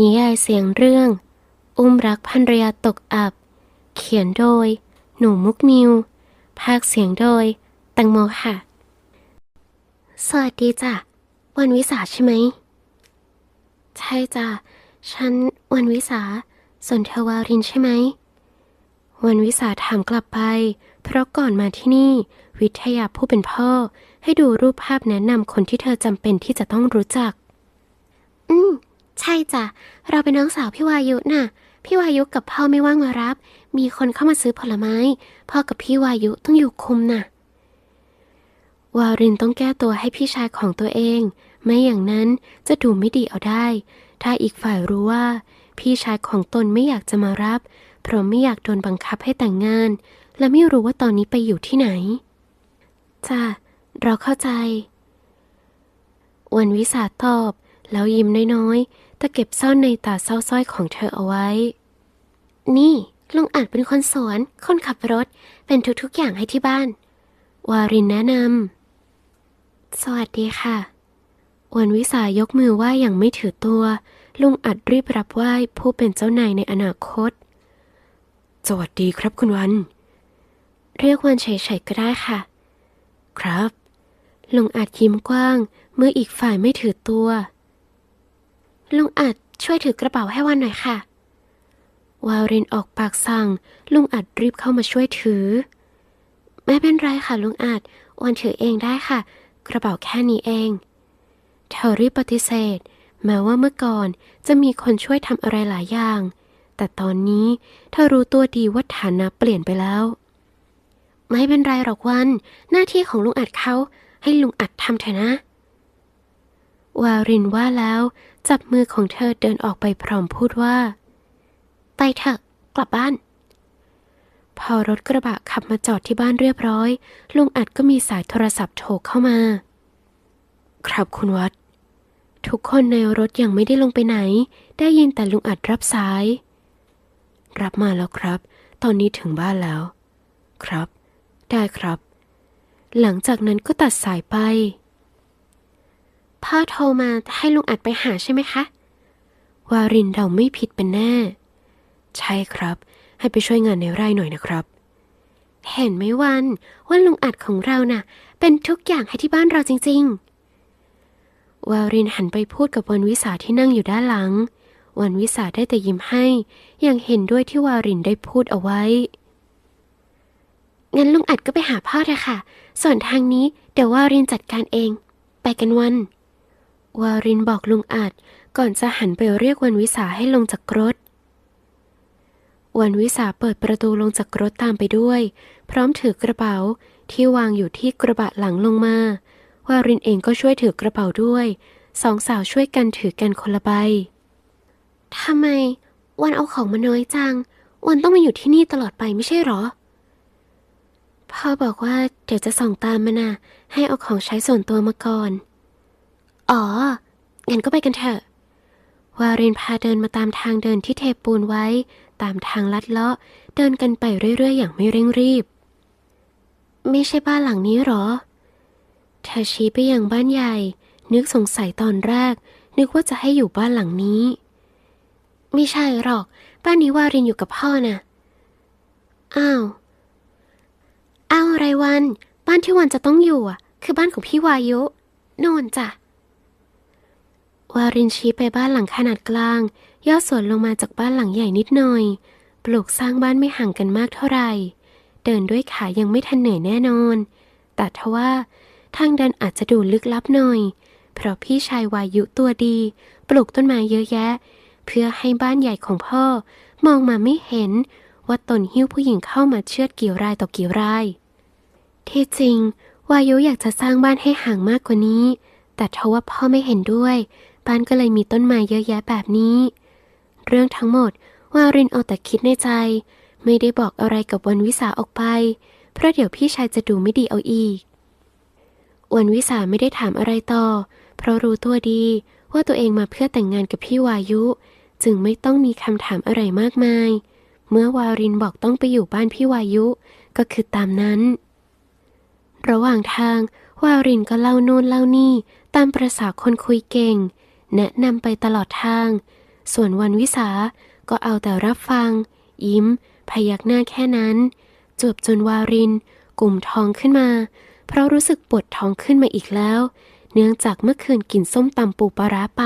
นิยายเสียงเรื่อง อุ้มรักภรรยาตกอับ เขียนโดย หนูมุกมิว ภาคเสียงโดย ตังโมค่ะ สวัสดีจ้ะ วันวิสาใช่ไหม ใช่จ้ะ ฉันวันวิสาสนเทวารินใช่ไหม วันวิสาถามกลับไป เพราะก่อนมาที่นี่ วิทยาผู้เป็นพ่อ ให้ดูรูปภาพแนะนำคนที่เธอจำเป็นที่จะต้องรู้จัก อืม ใช่จ้ะ เราเป็นน้องสาวพี่วายุน่ะ พี่วายุกับพ่อไม่ว่างมารับ มีคนเข้ามาซื้อผลไม้ พ่อกับพี่วายุต้องอยู่คุมน่ะ วารินต้องแก้ตัวให้พี่ชายของตัวเอง ไม่อย่างนั้นจะดูไม่ดีเอาได้ ถ้าอีกฝ่ายรู้ว่า พี่ชายของตนไม่อยากจะมารับ เพราะไม่อยากโดนบังคับให้แต่งงาน และไม่รู้ว่าตอนนี้ไปอยู่ที่ไหน จ้ะ เราเข้าใจ วันวิสาตอบ แล้วยิ้มน้อยๆ แต่เก็บซ่อนในตาเศร้าสร้อยของเธอเอาไว้ นี่ลุงอาจเป็นคนสวนคนขับรถ เป็นทุกๆอย่างให้ที่บ้าน วารินแนะนำ สวัสดีค่ะวันวิสายกมือไหว้อย่างไม่ถือตัว ลุงอัดรีบรับไหว้ผู้เป็นเจ้านายในอนาคต สวัสดีครับคุณวัน เรียกวันเฉยๆก็ได้ค่ะ ครับ ลุงอัดยิ้มกว้าง เมื่ออีกฝ่ายไม่ถือตัว ลุงอัดช่วยถือกระเป๋าให้วันหน่อยค่ะ วารินออกปากสั่ง ลุงอัดรีบเข้ามาช่วยถือ ไม่เป็นไรค่ะลุงอัดวันถือเองได้ค่ะ กระเป๋าแค่นี้เอง เธอรีบปฏิเสธ แม้ว่าเมื่อก่อนจะมีคนช่วยทำอะไรหลายอย่าง แต่ตอนนี้เธอรู้ตัวดีว่าฐานะเปลี่ยนไปแล้ว ไม่เป็นไรหรอกวัน หน้าที่ของลุงอัดเขาให้ลุงอัดทำเถอะนะวารินว่าแล้ว จับมือของเธอเดินออกไปพร้อมพูดว่า ไปเถอะ กลับบ้าน พอรถกระบะขับมาจอดที่บ้านเรียบร้อย ลุงอัดก็มีสายโทรศัพท์โทรเข้ามา ครับคุณวัด ทุกคนในรถยังไม่ได้ลงไปไหน ได้ยินแต่ลุงอัดรับสาย รับมาแล้วครับ ตอนนี้ถึงบ้านแล้ว ครับ ได้ครับ หลังจากนั้นก็ตัดสายไป พ่อโทรมาให้ลุงอัดไปหาใช่ไหมคะ วารินเราไม่ผิดเป็นแน่ ใช่ครับ ให้ไปช่วยงานในไร่หน่อยนะครับ เห็นไหมวันว่าลุงอัดของเราน่ะ เป็นทุกอย่างให้ที่บ้านเราจริง ๆ วารินหันไปพูดกับวันวิสาที่นั่งอยู่ด้านหลัง วันวิสาได้แต่ยิ้มให้ อย่างเห็นด้วยที่วารินได้พูดเอาไว้งั้นลุงอัดก็ไปหาพ่อเถอะค่ะ ส่วนทางนี้เดี๋ยววารินจัดการเอง ไปกันวัน วารินบอกลุงอัดก่อนจะหันไปเรียกวันวิสาให้ลงจากรถ วันวิสาเปิดประตูลงจากรถตามไปด้วย พร้อมถือกระเป๋าที่วางอยู่ที่กระบะหลังลงมา วารินเองก็ช่วยถือกระเป๋าด้วย สองสาวช่วยกันถือกันคนละใบทำไม วันเอาของมาน้อยจัง วันต้องมาอยู่ที่นี่ตลอดไปไม่ใช่หรอ พ่อบอกว่าเดี๋ยวจะส่องตามมานะให้เอาของใช้ส่วนตัวมาก่อน อ๋อ งั้นก็ไปกันเถอะ วารินพาเดินมาตามทางเดินที่เทปูนไว้ ตามทางลัดเลาะ เดินกันไปเรื่อยๆ อย่างไม่เร่งรีบ ไม่ใช่บ้านหลังนี้หรอเธอชี้ไปยังบ้านใหญ่ นึกสงสัยตอนแรก นึกว่าจะให้อยู่บ้านหลังนี้ ไม่ใช่หรอก บ้านนี้วารินอยู่กับพ่อน่ะ อ้าว อ้าวไรวัน บ้านที่วันจะต้องอยู่อะ คือบ้านของพี่วายุ โน่นจ้ะ วารินชี้ไปบ้านหลังขนาดกลาง ย่อส่วนลงมาจากบ้านหลังใหญ่นิดหน่อย ปลูกสร้างบ้านไม่ห่างกันมากเท่าไหร่ เดินด้วยขายังไม่ทันเหนื่อยแน่นอน แต่ทว่า ทางเดินอาจจะดูลึกลับหน่อย เพราะพี่ชายวายุตัวดี ปลูกต้นไม้เยอะแยะ เพื่อให้บ้านใหญ่ของพ่อ มองมาไม่เห็น ว่าตนหิ้วผู้หญิงเข้ามาเชือดกี่รายต่อกี่ราย ที่จริง วายุอยากจะสร้างบ้านให้ห่างมากกว่านี้ แต่ทว่าพ่อไม่เห็นด้วย บ้านก็เลยมีต้นไม้เยอะแยะแบบนี้ เรื่องทั้งหมดวารินเอาแต่คิดในใจ ไม่ได้บอกอะไรกับวันวิสาออกไป เพราะเดี๋ยวพี่ชายจะดูไม่ดีเอาอีก วันวิสาไม่ได้ถามอะไรต่อ เพราะรู้ตัวดีว่าตัวเองมาเพื่อแต่งงานกับพี่วายุ จึงไม่ต้องมีคำถามอะไรมากมาย เมื่อวารินบอกต้องไปอยู่บ้านพี่วายุ ก็คือตามนั้น ระหว่างทางวารินก็เล่าโน่นเล่านี่ตามประษาคนคุยเก่ง แนะนำไปตลอดทาง ส่วนวันวิสาก็เอาแต่รับฟัง ยิ้ม พยักหน้าแค่นั้น จวบจนวารินกลุ่มท้องขึ้นมา เพราะรู้สึกปวดท้องขึ้นมาอีกแล้ว เนื่องจากเมื่อคืนกินส้มตำปูปลาร้าไป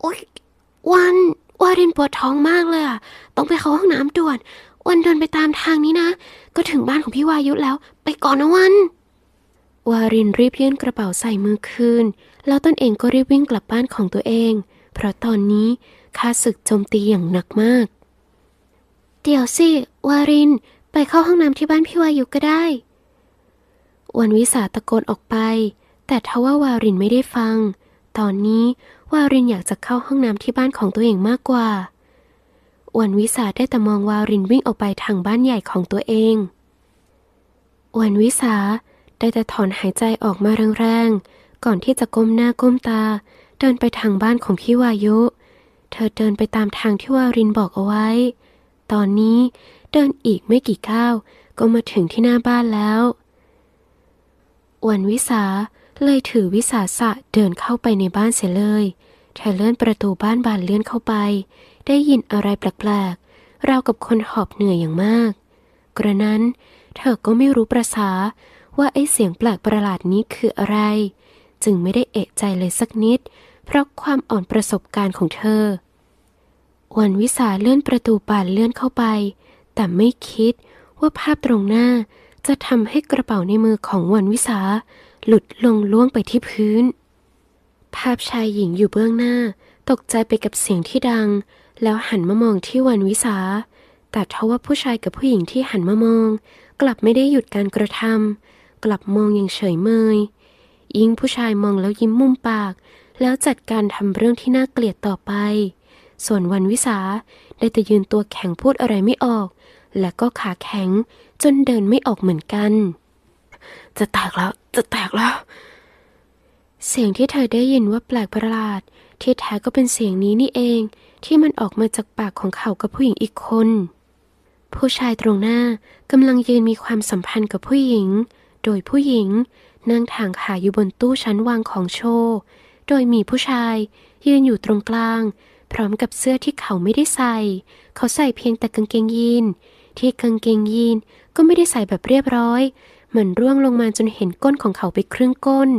โอ๊ยวันวารินปวดท้องมากเลยอะต้องไปเข้าห้องน้ำด่วน วันเดินไปตามทางนี้นะ ก็ถึงบ้านของพี่วายุแล้ว ไปก่อนนะวัน วารินรีบยื่นกระเป๋าใส่มือคืน แล้วตนเองก็รีบวิ่งกลับบ้านของตัวเอง เพราะตอนนี้ข้าศึกโจมตีอย่างหนักมาก เดี๋ยวสิ วาริน ไปเข้าห้องน้ำที่บ้านพี่วายุก็ได้ วันวิสาตะโกนออกไป แต่ทว่าวารินไม่ได้ฟัง ตอนนี้วารินอยากจะเข้าห้องน้ำที่บ้านของตัวเองมากกว่า วันวิสาได้แต่มองวารินวิ่งออกไปทางบ้านใหญ่ของตัวเอง วันวิสาได้แต่ถอนหายใจออกมาแรงๆ ก่อนที่จะก้มหน้าก้มตา เดินไปทางบ้านของพี่วายุ เธอเดินไปตามทางที่วารินบอกเอาไว้ ตอนนี้เดินอีกไม่กี่ก้าวก็มาถึงที่หน้าบ้านแล้ววันวิสาเลยถือวิสาสะเดินเข้าไปในบ้านเสียเลย เธอเลื่อนประตูบ้านบานเลื่อนเข้าไป ได้ยินอะไรแปลกๆ ราวกับคนหอบเหนื่อยอย่างมาก กระนั้น เธอก็ไม่รู้ประษาว่าไอ้เสียงแปลกประหลาดนี้คืออะไร จึงไม่ได้เอะใจเลยสักนิด เพราะความอ่อนประสบการณ์ของเธอ วันวิสาเลื่อนประตูบานเลื่อนเข้าไป แต่ไม่คิดว่าภาพตรงหน้าจะทำให้กระเป๋าในมือของวันวิสา หลุดลงล่วงไปที่พื้น ภาพชายหญิงอยู่เบื้องหน้า ตกใจไปกับเสียงที่ดัง แล้วหันมามองที่วันวิสา แต่ทว่าผู้ชายกับผู้หญิงที่หันมามอง กลับไม่ได้หยุดการกระทำกลับมองอย่างเฉยเมย ยิ่งผู้ชายมองแล้วยิ้มมุมปาก แล้วจัดการทำเรื่องที่น่าเกลียดต่อไป ส่วนวันวิสาได้แต่ยืนตัวแข็งพูดอะไรไม่ออก และก็ขาแข็งจนเดินไม่ออกเหมือนกัน จะแตกแล้ว จะแตกแล้ว เสียงที่เธอได้ยินว่าแปลกประหลาด ที่แท้ก็เป็นเสียงนี้นี่เอง ที่มันออกมาจากปากของเขากับผู้หญิงอีกคน ผู้ชายตรงหน้ากำลังยืนมีความสัมพันธ์กับผู้หญิง โดยผู้หญิง นั่งทางขาอยู่บนตู้ชั้นวางของโชว์ โดยมีผู้ชายยืนอยู่ตรงกลาง พร้อมกับเสื้อที่เขาไม่ได้ใส่ เขาใส่เพียงแต่กางเกงยีน ที่กางเกงยีนก็ไม่ได้ใส่แบบเรียบร้อย เหมือนร่วงลงมาจนเห็นก้นของเขาไปครึ่งก้น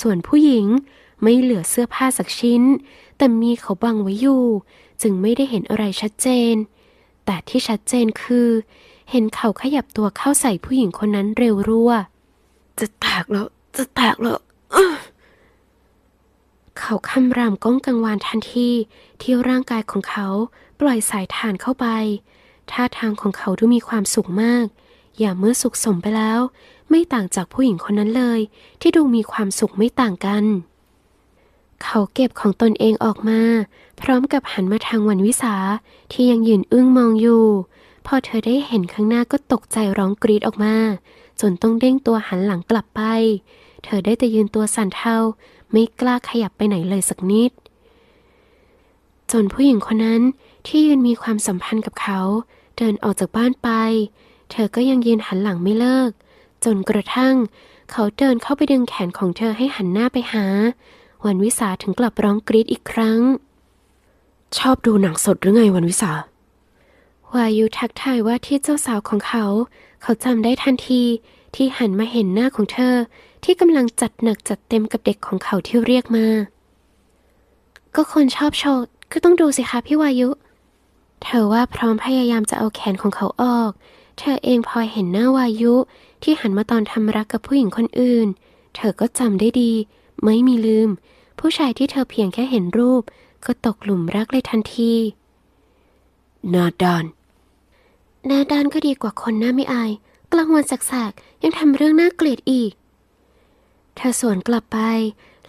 ส่วนผู้หญิงไม่เหลือเสื้อผ้าสักชิ้น แต่มีเขาบังไว้อยู่ จึงไม่ได้เห็นอะไรชัดเจน แต่ที่ชัดเจนคือ เห็นเขาขยับตัวเข้าใส่ผู้หญิงคนนั้นเร็วรั่ว จะแตกแล้ว จะแตกแล้วเขาคำรามก้องกังวานทันทีที่ร่างกายของเขาปล่อยสายทานเข้าไป ท่าทางของเขาดูมีความสุขมาก อย่าเมื่อสุขสมไปแล้ว ไม่ต่างจากผู้หญิงคนนั้นเลย ที่ดูมีความสุขไม่ต่างกัน เขาเก็บของตนเองออกมา พร้อมกับหันมาทางวันวิสาที่ยังยืนอึ้งมองอยู่ พอเธอได้เห็นข้างหน้าก็ตกใจร้องกรีดออกมา จนต้องเด้งตัวหันหลังกลับไป เธอได้แต่ยืนตัวสั่นเทาไม่กล้าขยับไปไหนเลยสักนิด จนผู้หญิงคนนั้นที่ยืนมีความสัมพันธ์กับเขา เดินออกจากบ้านไป เธอก็ยังยืนหันหลังไม่เลิก จนกระทั่ง เขาเดินเข้าไปดึงแขนของเธอให้หันหน้าไปหา วันวิสาถึงกลับร้องกรีดอีกครั้ง ชอบดูหนังสดหรือไงวันวิสา วายุทักทายว่าที่เจ้าสาวของเขา เขาจำได้ทันทีที่หันมาเห็นหน้าของเธอ ที่กำลังจัดหนักจัดเต็มกับเด็กของเขาที่เรียกมา ก็คนชอบโชว์ก็ต้องดูสิคะพี่วายุ เธอว่าพร้อมพยายามจะเอาแขนของเขาออก เธอเองพอเห็นหน้าวายุที่หันมาตอนทำรักกับผู้หญิงคนอื่น เธอก็จำได้ดี ไม่มีลืม ผู้ชายที่เธอเพียงแค่เห็นรูป ก็ตกหลุมรักเลยทันที นาดาน หน้าด้านก็ดีกว่าคนหน้าไม่อาย กลางวันแสกๆยังทำเรื่องน่าเกลียดอีก เธอสวนกลับไป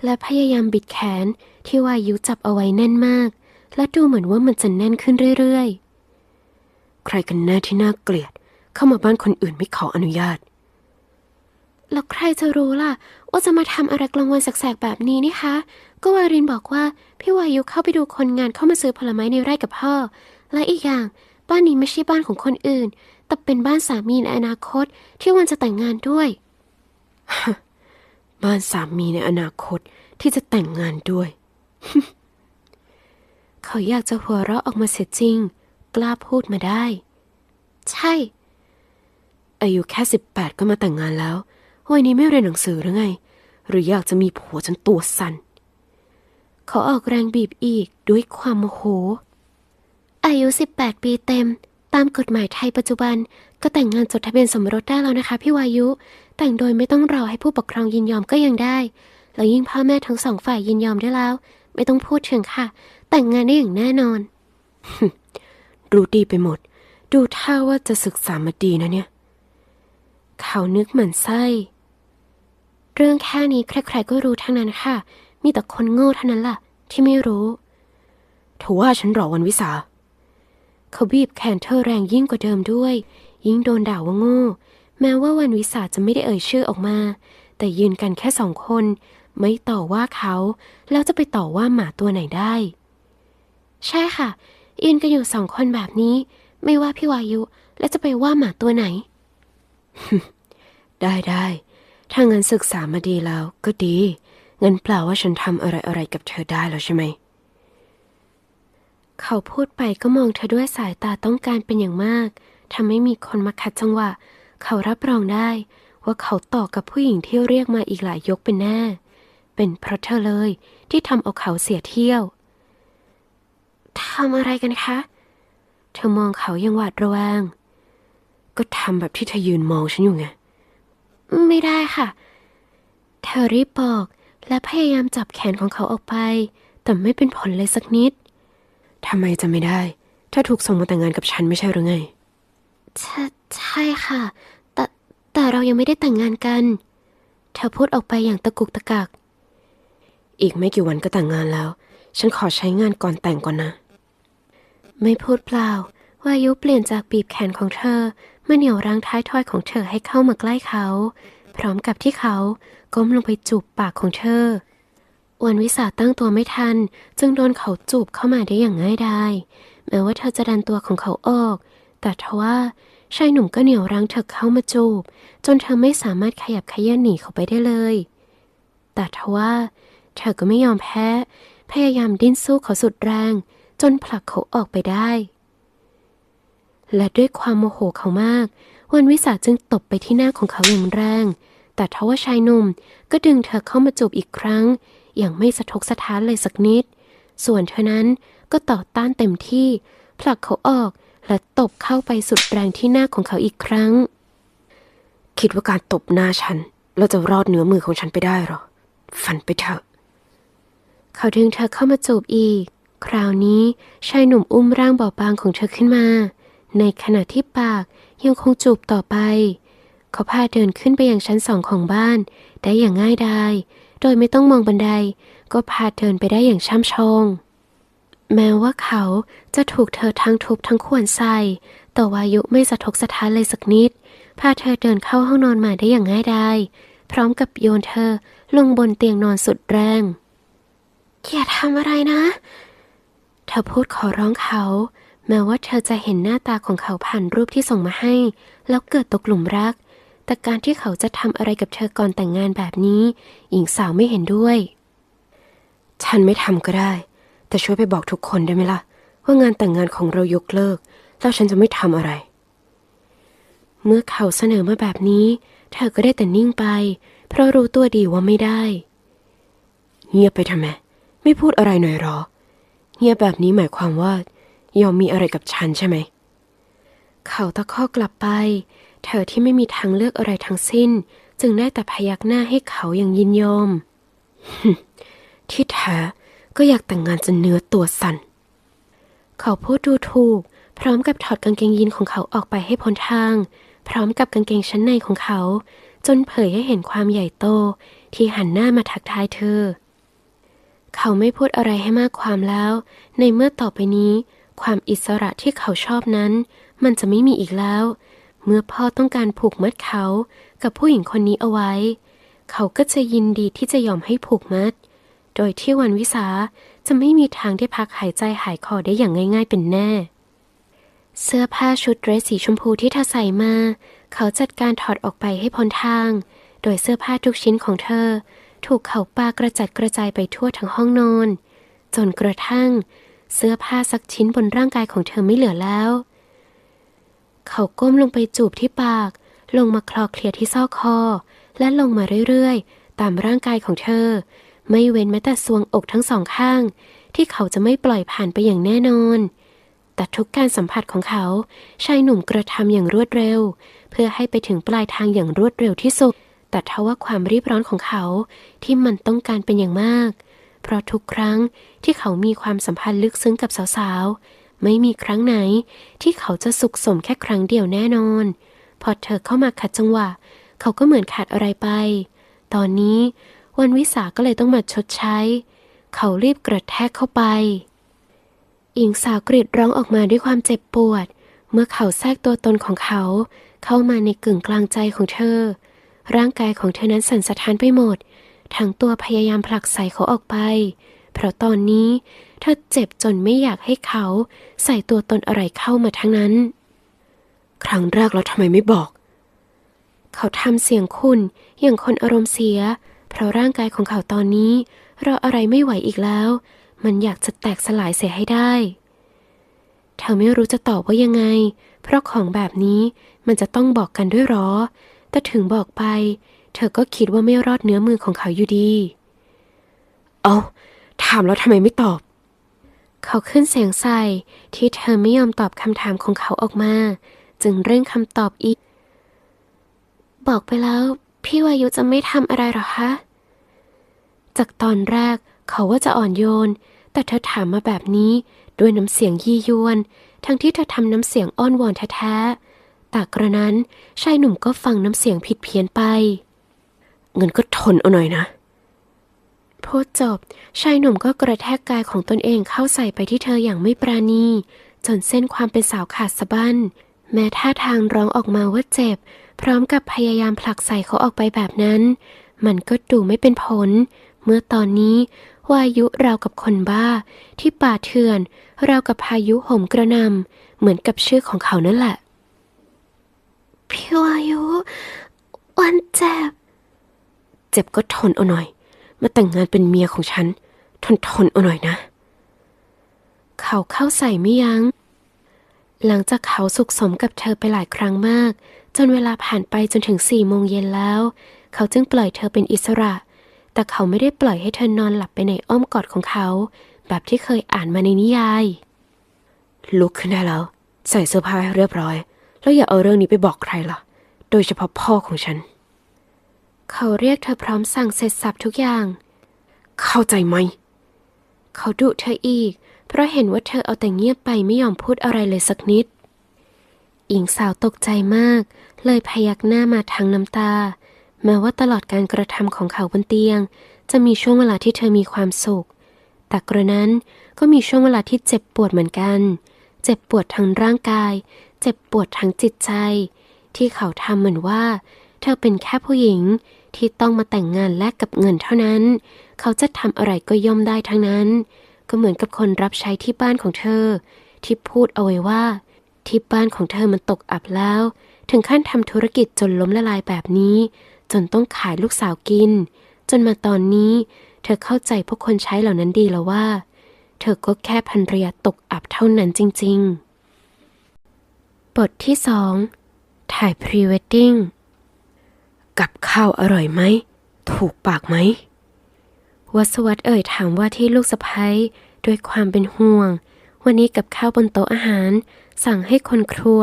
และพยายามบิดแขนที่วายุจับเอาไว้แน่นมาก และดูเหมือนว่ามันจะแน่นขึ้นเรื่อยๆ ใครกันแน่ที่น่าเกลียด เข้ามาบ้านคนอื่นไม่ขออนุญาต แล้วใครจะรู้ล่ะ ว่าจะมาทำอะไรกลางวันแสกๆแบบนี้นี่คะ ก็วารินบอกว่าพี่วายุเข้าไปดูคนงานเข้ามาซื้อผลไม้ในไร่กับพ่อ และอีกอย่าง บ้านนี้ไม่ใช่บ้านของคนอื่น แต่เป็นบ้านสามีในอนาคตที่วันจะแต่งงานด้วย บ้านสามีในอนาคตที่จะแต่งงานด้วย เขาอยากจะหัวเราะออกมาเสียจริง กล้าพูดมาได้ ใช่ อายุแค่สิบแปดก็มาแต่งงานแล้ววัยนี้ไม่เรียนหนังสือหรือไง หรืออยากจะมีผัวจนตัวสั่นเขาออกแรงบีบอีกด้วยความโมโห อายุ 18 ปีเต็ม ตามกฎหมายไทยปัจจุบัน ก็แต่งงานจดทะเบียนสมรสได้แล้วนะคะพี่วายุ แต่งโดยไม่ต้องรอให้ผู้ปกครองยินยอมก็ยังได้ แล้วยิ่งพ่อแม่ทั้งสองฝ่ายยินยอมได้แล้ว ไม่ต้องพูดถึงค่ะ แต่งงานได้อย่างแน่นอน รู้ดีไปหมด ดูท่าว่าจะศึกษามาดีนะเนี่ย เขานึกเหมือนไส้ เรื่องแค่นี้ใครๆก็รู้ทั้งนั้นค่ะ มีแต่คนโง่เท่านั้นล่ะ ที่ไม่รู้ถือว่าฉันรอวันวิสา เขาบีบแขนเธอแรงยิ่งกว่าเดิมด้วย ยิ่งโดนด่าว่าโง่ แม้ว่าวันวิสาจะไม่ได้เอ่ยชื่อออกมา แต่ยืนกันแค่สองคน ไม่ต่อว่าเขา แล้วจะไปต่อว่าหมาตัวไหนได้ ใช่ค่ะ ยืนกันอยู่สองคนแบบนี้ ไม่ว่าพี่วายุ แล้วจะไปว่าหมาตัวไหน ได้ได้ถ้างั้นศึกษามาดีแล้วก็ดีงั้นแปลว่าฉันทำอะไรอะไรกับเธอได้แล้วใช่ไหม เขาพูดไปก็มองเธอด้วยสายตาต้องการเป็นอย่างมากทำให้มีคนมาขัดจังหวะ เขารับรองได้ ว่าเขาต่อกับผู้หญิงที่เรียกมาอีกหลายยกเป็นแน่ เป็นเพราะเธอเลยที่ทำเอาเขาเสียเที่ยวทำอะไรกันคะ เธอมองเขายังหวาดระแวง ก็ทำแบบที่เธอยืนมองฉันอยู่ไง ไม่ได้ค่ะ เธอรีบบอกและพยายามจับแขนของเขาออกไป แต่ไม่เป็นผลเลยสักนิด ทำไมจะไม่ได้ ถ้าถูกส่งมาแต่งงานกับฉันไม่ใช่หรือไง ใช่ใช่ค่ะ แต่แต่เรายังไม่ได้แต่งงานกัน เธอพูดออกไปอย่างตะกุกตะกัก อีกไม่กี่วันก็แต่งงานแล้ว ฉันขอใช้งานก่อนแต่งก่อนนะ ไม่พูดเปล่า วายุเปลี่ยนจากบีบแขนของเธอมาเหนี่ยวรั้งท้ายทอยของเธอให้เข้ามาใกล้เขา พร้อมกับที่เขาก้มลงไปจูบปากของเธอ วันวิสาตั้งตัวไม่ทัน จึงโดนเขาจูบเข้ามาได้อย่างง่ายดายแม้ว่าเธอจะดันตัวของเขาออก แต่ทว่าชายหนุ่มก็เหนี่ยวรั้งเธอเข้ามาจูบ จนเธอไม่สามารถขยับขยื่นหนีเขาไปได้เลย แต่ทว่า เธอก็ไม่ยอมแพ้ พยายามดิ้นสู้เขาสุดแรง จนผลักเขาออกไปได้ และด้วยความโมโหเขามาก วันวิสาจึงตบไปที่หน้าของเขาอย่างแรง แต่ทว่าชายหนุ่มก็ดึงเธอเข้ามาจูบอีกครั้ง อย่างไม่สะทกสะท้านเลยสักนิด ส่วนเธอนั้นก็ต่อต้านเต็มที่ ผลักเขาออกและตบเข้าไปสุดแรงที่หน้าของเขาอีกครั้ง คิดว่าการตบหน้าฉัน เราจะรอดเหนือมือของฉันไปได้หรอ ฝันไปเถอะ เขาดึงเธอเข้ามาจูบอีก คราวนี้ชายหนุ่มอุ้มร่างเบาบางของเธอขึ้นมา ในขณะที่ปากยังคงจูบต่อไป เขาพาเดินขึ้นไปยังชั้นสองของบ้าน ได้อย่างง่ายดาย โดยไม่ต้องมองบันได ก็พาเดินไปได้อย่างช่ำชองแม้ว่าเขาจะถูกเธอทั้งทุบทั้งขวนใส่แต่วายุไม่สะทกสะท้านเลยสักนิด พาเธอเดินเข้าห้องนอนมาได้อย่างง่ายดาย พร้อมกับโยนเธอลงบนเตียงนอนสุดแรง อย่าทำอะไรนะ เธอพูดขอร้องเขา แม้ว่าเธอจะเห็นหน้าตาของเขาผ่านรูปที่ส่งมาให้ แล้วเกิดตกหลุมรัก แต่การที่เขาจะทำอะไรกับเธอก่อนแต่งงานแบบนี้ หญิงสาวไม่เห็นด้วย ฉันไม่ทำก็ได้ แต่ช่วยไปบอกทุกคนได้ไหมล่ะ ว่างานแต่งงานของเรายกเลิก แล้วฉันจะไม่ทำอะไร เมื่อเขาเสนอมาแบบนี้ เธอก็ได้แต่นิ่งไป เพราะรู้ตัวดีว่าไม่ได้ เงียบไปทำไม ไม่พูดอะไรหน่อยหรอ เงียบแบบนี้หมายความว่ายอมมีอะไรกับฉันใช่ไหม เขาตะคอกกลับไป เธอที่ไม่มีทางเลือกอะไรทั้งสิ้น จึงได้แต่พยักหน้าให้เขาอย่างยินยอม ที่แท้ก็อยากแต่งงานจนเนื้อตัวสั่น เขาพูดดูถูก พร้อมกับถอดกางเกงยีนของเขาออกไปให้พ้นทาง พร้อมกับกางเกงชั้นในของเขา จนเผยให้เห็นความใหญ่โต ที่หันหน้ามาทักทายเธอ เขาไม่พูดอะไรให้มากความแล้ว ในเมื่อต่อไปนี้ ความอิสระที่เขาชอบนั้น มันจะไม่มีอีกแล้ว เมื่อพ่อต้องการผูกมัดเขากับผู้หญิงคนนี้เอาไว้ เขาก็จะยินดีที่จะยอมให้ผูกมัด โดยที่วันวิสาจะไม่มีทางได้พักหายใจหายคอได้อย่างง่าย ๆ เป็นแน่ เสื้อผ้าชุดเดรสสีชมพูที่เธอใส่มา เขาจัดการถอดออกไปให้พ้นทาง โดยเสื้อผ้าทุกชิ้นของเธอ ถูกเขาปากระจัดกระจายไปทั่วทั้งห้องนอน จนกระทั่ง เสื้อผ้าสักชิ้นบนร่างกายของเธอไม่เหลือแล้วเเขาก้มลงไปจูบที่ปาก ลงมาคลอเคลียร์ที่ซอกคอ และลงมาเรื่อยๆ ตามร่างกายของเธอ ไม่เว้นแม้แต่ซวงอกทั้งสองข้าง ที่เขาจะไม่ปล่อยผ่านไปอย่างแน่นอน แต่ทุกการสัมผัสของเขาชายหนุ่มกระทำอย่างรวดเร็ว เพื่อให้ไปถึงปลายทางอย่างรวดเร็วที่สุด แต่ทว่าความรีบร้อนของเขาที่มันต้องการเป็นอย่างมาก เพราะทุกครั้งที่เขามีความสัมพันธ์ลึกซึ้งกับสาวๆ ไม่มีครั้งไหนที่เขาจะสุขสมแค่ครั้งเดียวแน่นอน พอเธอเข้ามาขัดจังหวะ เขาก็เหมือนขาดอะไรไป ตอนนี้วันวิสาก็เลยต้องมาชดใช้ เขารีบกระแทกเข้าไปหญิงสาวกรีดร้องออกมาด้วยความเจ็บปวด เมื่อเขาแทรกตัวตนของเขา เข้ามาในกึ่งกลางใจของเธอ ร่างกายของเธอนั้นสั่นสะท้านไปหมด ทั้งตัวพยายามผลักใส่เขาออกไป เพราะตอนนี้เธอเจ็บจนไม่อยากให้เขาใส่ตัวตนอะไรเข้ามาทั้งนั้น ครั้งแรกแล้วทำไมไม่บอก เขาทำเสียงขุ่นอย่างคนอารมณ์เสีย เพราะร่างกายของเขาตอนนี้รออะไรไม่ไหวอีกแล้ว มันอยากจะแตกสลายเสียให้ได้เธอไม่รู้จะตอบว่ายังไง เพราะของแบบนี้มันจะต้องบอกกันด้วยหรอ แต่ถึงบอกไป เธอก็คิดว่าไม่รอดเนื้อมือของเขาอยู่ดี เอา ถามแล้วทำไมไม่ตอบ เขาขึ้นเสียงใส่ที่เธอไม่ยอมตอบคำถามของเขาออกมา จึงเร่งคำตอบอีก บอกไปแล้ว พี่วายุจะไม่ทำอะไรหรอคะ จากตอนแรกเขาว่าจะอ่อนโยน แต่เธอถามมาแบบนี้ด้วยน้ำเสียงยี่ยวน ทั้งที่เธอทำน้ำเสียงอ้อนวอนแท้ๆแต่กระนั้นชายหนุ่มก็ฟังน้ำเสียงผิดเพี้ยนไป เงินก็ทนเอาหน่อยนะ พูดจบ ชายหนุ่มก็กระแทกกายของตนเองเข้าใส่ไปที่เธออย่างไม่ปราณี จนเส้นความเป็นสาวขาดสะบั้น แม้ท่าทางร้องออกมาว่าเจ็บ พร้อมกับพยายามผลักใส่เขาออกไปแบบนั้น มันก็ดูไม่เป็นผล เมื่อตอนนี้วายุราวกับคนบ้า ที่ป่าเถื่อนราวกับพายุห่มกระหนำเหมือนกับชื่อของเขานั่นแหละ พี่วายุวันเจ็บ เจ็บก็ทนเอาหน่อย มาแต่งงานเป็นเมียของฉัน ทนทนเอาหน่อยนะ เขาเข้าใส่ไม่ยัง้ง หลังจากเขาสุขสมกับเธอไปหลายครั้งมาก จนเวลาผ่านไปจนถึงสี่โมงเย็นแล้ว เขาจึงปล่อยเธอเป็นอิสระ แต่เขาไม่ได้ปล่อยให้เธอนอนหลับไปในอ้อมกอดของเขา แบบที่เคยอ่านมาในนิยาย ลุกขึ้นได้แล้ว ใส่เสื้อผ้าให้เรียบร้อย แล้วอย่าเอาเรื่องนี้ไปบอกใครล่ะ โดยเฉพาะพ่อของฉัน เขาเรียกเธอพร้อมสั่งเสร็จสับทุกอย่าง เข้าใจไหม เขาดุเธออีก เพราะเห็นว่าเธอเอาแต่เงียบไปไม่ยอมพูดอะไรเลยสักนิด หญิงสาวตกใจมาก เลยพยักหน้ามาทางน้ำตา แม้ว่าตลอดการกระทำของเขาบนเตียง จะมีช่วงเวลาที่เธอมีความสุข แต่กระนั้นก็มีช่วงเวลาที่เจ็บปวดเหมือนกัน เจ็บปวดทางร่างกาย เจ็บปวดทางจิตใจ ที่เขาทำเหมือนว่า เธอเป็นแค่ผู้หญิง ที่ต้องมาแต่งงานแลกกับเงินเท่านั้น เขาจะทำอะไรก็ย่อมได้ทั้งนั้น ก็เหมือนกับคนรับใช้ที่บ้านของเธอ ที่พูดเอาไว้ว่า ที่บ้านของเธอมันตกอับแล้ว ถึงขั้นทำธุรกิจจนล้มละลายแบบนี้ จนต้องขายลูกสาวกิน จนมาตอนนี้ เธอเข้าใจพวกคนใช้เหล่านั้นดีแล้วว่า เธอก็แค่ภรรยาตกอับเท่านั้นจริง ๆ บทที่สองถ่ายพรีเวดดิ้ง กับข้าวอร่อยไหม ถูกปากไหม วัสวัตเอ่ยถามว่าที่ลูกสะพ้ยด้วยความเป็นห่วง วันนี้กับข้าวบนโต๊ะอาหาร สั่งให้คนครัว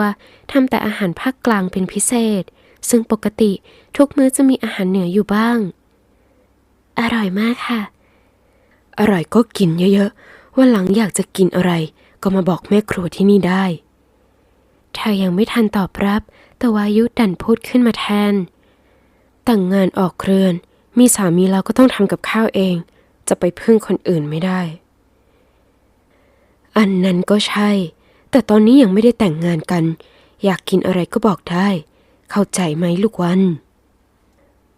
ทำแต่อาหารภาคกลางเป็นพิเศษ ซึ่งปกติทุกมื้อจะมีอาหารเหนืออยู่บ้าง อร่อยมากค่ะ อร่อยก็กินเยอะๆ วันหลังอยากจะกินอะไร ก็มาบอกแม่ครัวที่นี่ได้เธอยังไม่ทันตอบรับ แต่วายุดันพูดขึ้นมาแทน แต่งงานออกเครือน มีสามีแล้วก็ต้องทำกับข้าวเอง จะไปพึ่งคนอื่นไม่ได้ อันนั้นก็ใช่ แต่ตอนนี้ยังไม่ได้แต่งงานกัน อยากกินอะไรก็บอกได้ เข้าใจไหมลูกวัน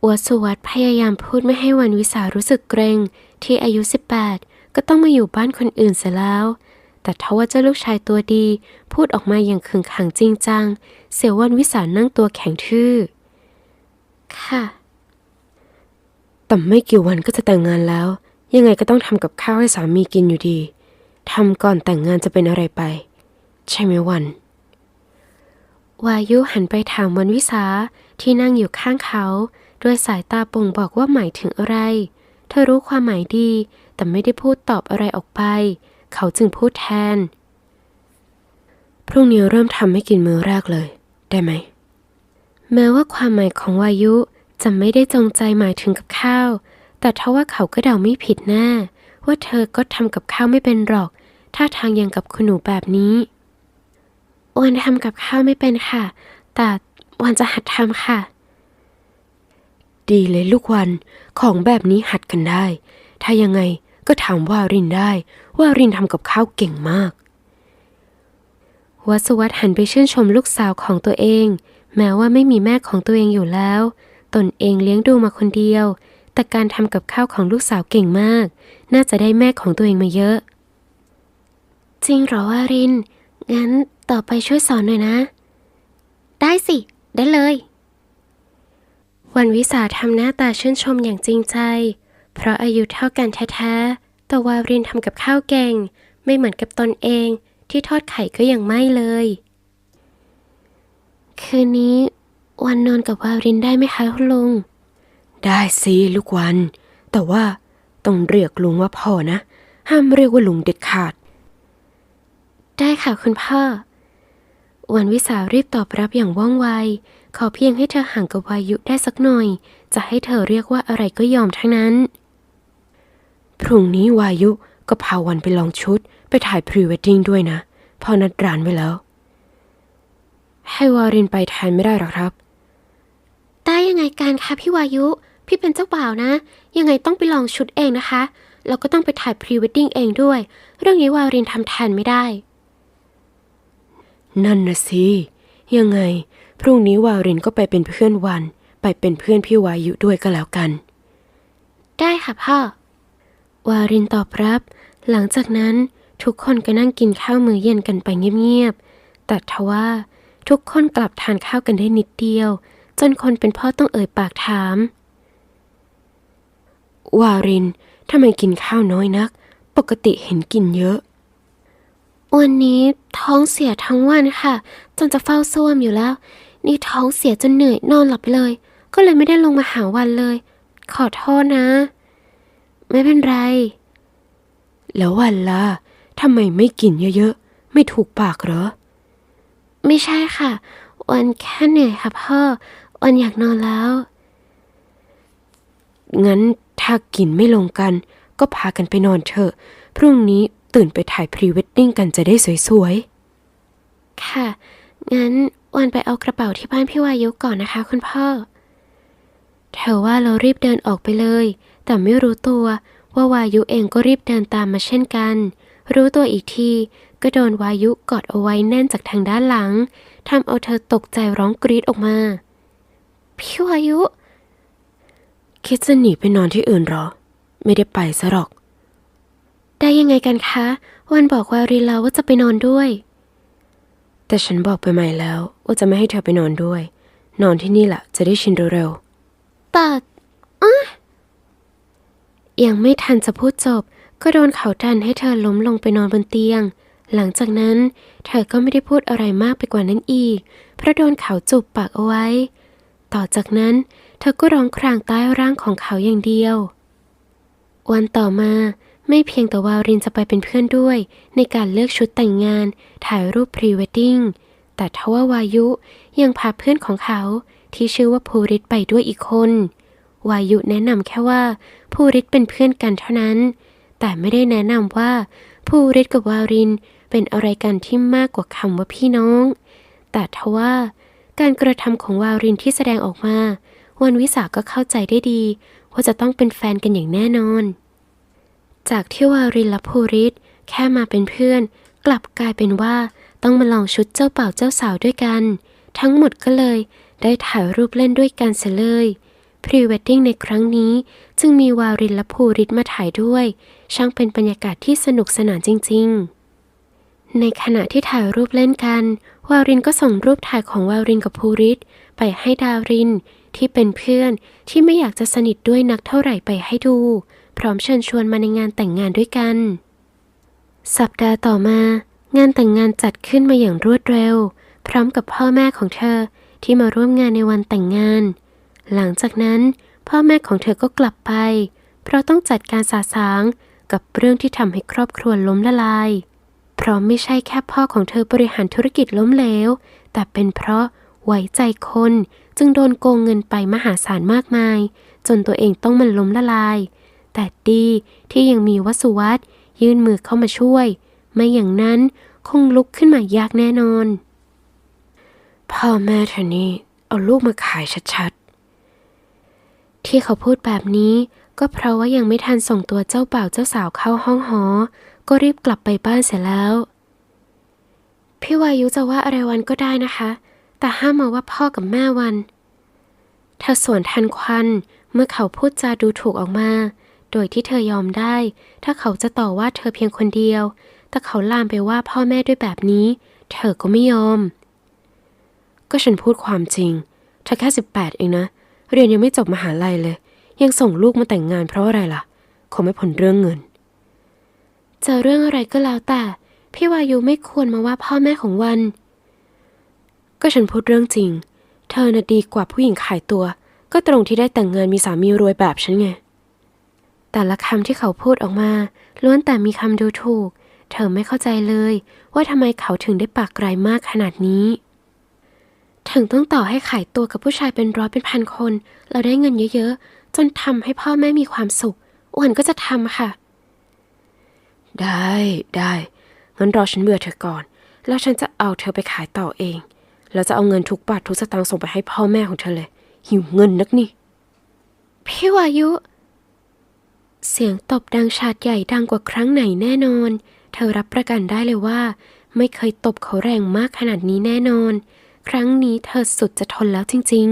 อวสุวัตพยายามพูดไม่ให้วันวิสารู้สึกเกรงที่อายุ 18 ก็ต้องมาอยู่บ้านคนอื่นเสียแล้ว แต่ทว่าเจ้าลูกชายตัวดี พูดออกมาอย่างขึงขังจริงจัง เสียวันวิสานั่งตัวแข็งทื่อ ค่ะ แต่ไม่กี่วันก็จะแต่งงานแล้ว ยังไงก็ต้องทำกับข้าวให้สามีกินอยู่ดีทำก่อนแต่งงานจะเป็นอะไรไป ใช่ไหมวัน วายุหันไปถามวันวิสาที่นั่งอยู่ข้างเขา ด้วยสายตาป่งบอกว่าหมายถึงอะไร เธอรู้ความหมายดี แต่ไม่ได้พูดตอบอะไรออกไป เขาจึงพูดแทน พรุ่งนี้เริ่มทำให้กินมื้อแรกเลย ได้ไหม แม้ว่าความหมายของวายุจะไม่ได้จงใจหมายถึงกับข้าว แต่ทว่าเขาก็เดาไม่ผิดแน่ว่าเธอก็ทำกับข้าวไม่เป็นหรอกท่าทางยังกับคุณหนูแบบนี้วันทำกับข้าวไม่เป็นค่ะ แต่วันจะหัดทำค่ะ ดีเลยลูกวัน ของแบบนี้หัดกันได้ ถ้ายังไงก็ถามว่ารินได้ ว่ารินทำกับข้าวเก่งมาก วัสวัตหันไปชื่นชมลูกสาวของตัวเอง แม้ว่าไม่มีแม่ของตัวเองอยู่แล้ว ตนเองเลี้ยงดูมาคนเดียว แต่การทำกับข้าวของลูกสาวเก่งมาก น่าจะได้แม่ของตัวเองมาเยอะ จริงหรอวาริน งั้นต่อไปช่วยสอนหน่อยนะ ได้สิ ได้เลย วันวิสาทำหน้าตาชื่นชมอย่างจริงใจ เพราะอายุเท่ากันแท้ๆ แต่วารินทำกับข้าวเก่ง ไม่เหมือนกับตนเองที่ทอดไข่ก็ยังไม่เลย คืนนี้ วันนอนกับวารินได้ไหมคะคุณลุง ได้สิลูกวัน แต่ว่าต้องเรียกลุงว่าพ่อนะ ห้ามเรียกว่าลุงเด็ดขาด ได้ค่ะคุณพ่อ วันวิสารีบตอบรับอย่างว่องไว ขอเพียงให้เธอห่างกับวายุได้สักหน่อย จะให้เธอเรียกว่าอะไรก็ยอมทั้งนั้น พรุ่งนี้วายุก็พาวันไปลองชุด ไปถ่ายพรีเวดดิ้งด้วยนะ พ่อนัดร้านไว้แล้ว ให้วารินไปแทนไม่ได้หรอกครับ ได้ยังไงการคะพี่วายุ พี่เป็นเจ้าบ่าวนะ ยังไงต้องไปลองชุดเองนะคะ แล้วก็ต้องไปถ่ายพรีเวดดิ้งเองด้วย เรื่องนี้วารินทำแทนไม่ได้ นั่นนะสิ ยังไง พรุ่งนี้วารินก็ไปเป็นเพื่อนวัน ไปเป็นเพื่อนพี่วายุด้วยก็แล้วกัน ได้ค่ะพ่อ วารินตอบรับ หลังจากนั้นทุกคนก็นั่งกินข้าวมื้อเย็นกันไปเงียบๆแต่ทว่า ทุกคนกลับทานข้าวกันได้นิดเดียว จนคนเป็นพ่อต้องเอ่ยปากถาม วารินทำไมกินข้าวน้อยนัก ปกติเห็นกินเยอะ วันนี้ท้องเสียทั้งวันค่ะ จนจะเฝ้าซ่วมอยู่แล้ว นี่ท้องเสียจนเหนื่อยนอนหลับเลย ก็เลยไม่ได้ลงมาหาวันเลย ขอโทษนะ ไม่เป็นไร แล้ววันละทำไมไม่กินเยอะๆ ไม่ถูกปากเหรอ ไม่ใช่ค่ะวันแค่เหนื่อยค่ะพ่อวันอยากนอนแล้ว งั้นถ้ากินไม่ลงกัน ก็พากันไปนอนเถอะ พรุ่งนี้ตื่นไปถ่ายพรีเวดดิ้งกันจะได้สวยๆ ค่ะ งั้นวันไปเอากระเป๋าที่บ้านพี่วายุก่อนนะคะคุณพ่อ เธอว่าเรารีบเดินออกไปเลย แต่ไม่รู้ตัวว่าวายุเองก็รีบเดินตามมาเช่นกัน รู้ตัวอีกที ก็โดนวายุกอดเอาไว้แน่นจากทางด้านหลังทำเอาเธอตกใจร้องกรีดออกมา พี่วายุๆคิดจะหนีไปนอนที่อื่นเหรอ ไม่ได้ไปซะหรอก ได้ยังไงกันคะ วันบอกวารินแล้วว่าจะไปนอนด้วย แต่ฉันบอกไปใหม่แล้ว ว่าจะไม่ให้เธอไปนอนด้วย นอนที่นี่แหละจะได้ชินเร็วแต่อ๊ะยังไม่ทันจะพูดจบ ก็โดนเขาดันให้เธอล้มลงไปนอนบนเตียง หลังจากนั้นเธอก็ไม่ได้พูดอะไรมากไปกว่านั้นอีก เพราะโดนเขาจูบปากเอาไว้ ต่อจากนั้น เธอก็ร้องครางใต้ร่างของเขาอย่างเดียว วันต่อมาไม่เพียงแต่วารินจะไปเป็นเพื่อนด้วย ในการเลือกชุดแต่งงานถ่ายรูปพรีเวดดิ้ง แต่ทว่าวายุยังพาเพื่อนของเขาที่ชื่อว่าภูริศไปด้วยอีกคน วายุแนะนำแค่ว่าภูริศเป็นเพื่อนกันเท่านั้น แต่ไม่ได้แนะนำว่าภูริศกับวาริน เป็นอะไรกันที่มากกว่าคำว่าพี่น้อง แต่ทว่าการกระทำของวารินที่แสดงออกมา วันวิสาก็เข้าใจได้ดี ว่าจะต้องเป็นแฟนกันอย่างแน่นอน จากที่วารินและภูริศแค่มาเป็นเพื่อน กลับกลายเป็นว่าต้องมาลองชุดเจ้าบ่าเจ้าสาวด้วยกัน ทั้งหมดก็เลยได้ถ่ายรูปเล่นด้วยกันเสียเลยพรีเวดดิ้งในครั้งนี้จึงมีวารินและภูริศมาถ่ายด้วย ช่างเป็นบรรยากาศที่สนุกสนานจริง ๆ ในขณะที่ถ่ายรูปเล่นกัน วารินก็ส่งรูปถ่ายของวารินกับภูริศไปให้ดาริน ที่เป็นเพื่อนที่ไม่อยากจะสนิทด้วยนักเท่าไหร่ไปให้ดู พร้อมเชิญชวนมาในงานแต่งงานด้วยกัน สัปดาห์ต่อมา งานแต่งงานจัดขึ้นมาอย่างรวดเร็ว พร้อมกับพ่อแม่ของเธอที่มาร่วมงานในวันแต่งงาน หลังจากนั้น พ่อแม่ของเธอก็กลับไป เพราะต้องจัดการสาสางกับเรื่องที่ทำให้ครอบครัวล้มละลาย เพราะไม่ใช่แค่พ่อของเธอบริหารธุรกิจล้มเหลว แต่เป็นเพราะไว้ใจคนจึงโดนโกงเงินไปมหาศาลมากมาย จนตัวเองต้องมันล้มละลาย แต่ดีที่ยังมีวสุวัตยื่นมือเข้ามาช่วย ไม่อย่างนั้นคงลุกขึ้นมายากแน่นอน พ่อแม่เธอนี่เอาลูกมาขายชัดๆ ที่เขาพูดแบบนี้ก็เพราะว่ายังไม่ทันส่งตัวเจ้าบ่าวเจ้าสาวเข้าห้องหอ ก็รีบกลับไปบ้านเสียแล้ว พี่วายุจะว่าอะไรวันก็ได้นะคะ แต่ห้ามมาว่าพ่อกับแม่วันเธอสวนทันควันเมื่อเขาพูดจาดูถูกออกมา โดยที่เธอยอมได้ ถ้าเขาจะต่อว่าเธอเพียงคนเดียว แต่เขาลามไปว่าพ่อแม่ด้วยแบบนี้ เธอก็ไม่ยอม ก็ฉันพูดความจริง เธอแค่สิบแปดเองนะ เรียนยังไม่จบมหาลัยเลย ยังส่งลูกมาแต่งงานเพราะอะไรล่ะ คงไม่ผลเรื่องเงิน จะเรื่องอะไรก็แล้วแต่ พี่วายุไม่ควรมาว่าพ่อแม่ของวัน ก็ฉันพูดเรื่องจริง เธอน่ะดีกว่าผู้หญิงขายตัว ก็ตรงที่ได้แต่งงานมีสามีรวยแบบฉันไง แต่ละคำที่เขาพูดออกมา ล้วนแต่มีคำดูถูก เธอไม่เข้าใจเลย ว่าทำไมเขาถึงได้ปากไกลมากขนาดนี้ถึงต้องต่อให้ขายตัวกับผู้ชายเป็นร้อยเป็นพันคน เราได้เงินเยอะๆ จนทำให้พ่อแม่มีความสุขอ้วนก็จะทำค่ะ ได้ได้งั้นรอฉันเบื่อเธอก่อน แล้วฉันจะเอาเธอไปขายต่อเอง แล้วจะเอาเงินทุกบาททุกสตางค์ส่งไปให้พ่อแม่ของเธอเลย หิวเงินนักนี่ พี่วายุ เสียงตบดังชาดใหญ่ดังกว่าครั้งไหนแน่นอน เธอรับประกันได้เลยว่า ไม่เคยตบเขาแรงมากขนาดนี้แน่นอน ครั้งนี้เธอสุดจะทนแล้วจริง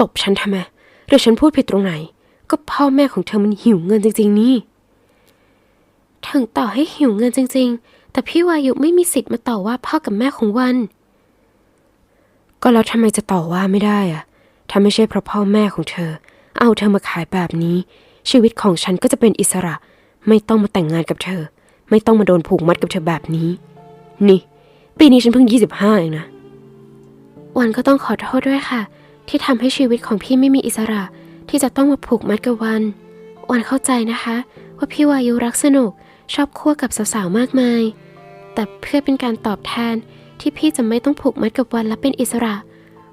ตบฉันทำไมหรือฉันพูดผิดตรงไหน ก็พ่อแม่ของเธอมันหิวเงินจริง ๆ นี่ๆ ถึงต่อให้หิวเงินจริง ๆ แต่พี่วายุไม่มีสิทธิ์มาต่อว่าพ่อกับแม่ของวัน ก็แล้วทำไมจะต่อว่าไม่ได้อะถ้าไม่ใช่เพราะพ่อแม่ของเธอ เอาเธอมาขายแบบนี้ ชีวิตของฉันก็จะเป็นอิสระ ไม่ต้องมาแต่งงานกับเธอ ไม่ต้องมาโดนผูกมัดกับเธอแบบนี้ นี่ ปีนี้ฉันเพิ่งยี่สิบห้าเองนะ วันก็ต้องขอโทษด้วยค่ะ ที่ทำให้ชีวิตของพี่ไม่มีอิสระที่จะต้องมาผูกมัดกับวัน วันเข้าใจนะคะ ว่าพี่วายุรักสนุก ชอบคั่วกับสาวๆมากมาย แต่เพื่อเป็นการตอบแทนที่พี่จะไม่ต้องผูกมัดกับวันและเป็นอิสระ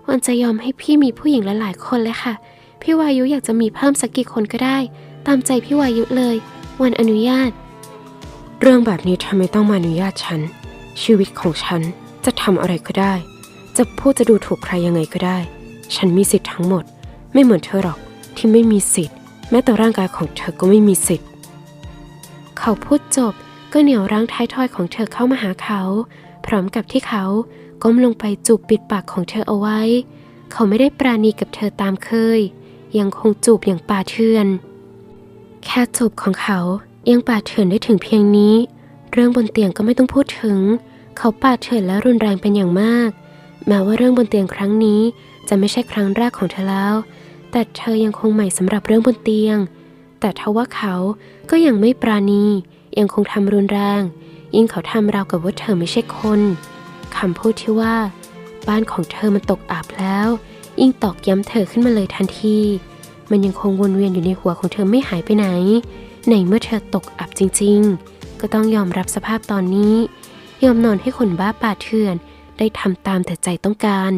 วันจะยอมให้พี่มีผู้หญิงหลายๆคนเลยค่ะ พี่วายุอยากจะมีเพิ่มสักกี่คนก็ได้ ตามใจพี่วายุเลย วันอนุญาต เรื่องแบบนี้ทำไมต้องมาอนุญาตฉัน ชีวิตของฉันจะทำอะไรก็ได้ จะพูดจะดูถูกใครยังไงก็ได้ ฉันมีสิทธิ์ทั้งหมด ไม่เหมือนเธอหรอกที่ไม่มีสิทธิ์ แม้แต่ร่างกายของเธอก็ไม่มีสิทธิ์ เขาพูดจบก็เหนี่ยวรั้งท้ายทอยของเธอเข้ามาหาเขา พร้อมกับที่เขาก้มลงไปจูบปิดปากของเธอเอาไว้ เขาไม่ได้ปราณีกับเธอตามเคย ยังคงจูบอย่างป่าเถื่อน แค่จูบของเขายังป่าเถื่อนได้ถึงเพียงนี้ เรื่องบนเตียงก็ไม่ต้องพูดถึง เขาป่าเถื่อนและรุนแรงเป็นอย่างมาก แม้ว่าเรื่องบนเตียงครั้งนี้จะไม่ใช่ครั้งแรกของเธอแล้ว แต่เธอยังคงใหม่สำหรับเรื่องบนเตียง แต่ทว่าเขา ก็ยังไม่ปราณี ยังคงทำรุนแรง ยิ่งเขาทำราวกับว่าเธอไม่ใช่คนคำพูดที่ว่า บ้านของเธอมันตกอับแล้ว ยิ่งตอกย้ำเธอขึ้นมาเลยทันที มันยังคงวนเวียนอยู่ในหัวของเธอไม่หายไปไหน ในเมื่อเธอตกอับจริง ๆ ก็ต้องยอมรับสภาพตอนนี้ ยอมนอนให้คนบ้าป่าเถื่อนได้ทำตามแต่ใจต้องการ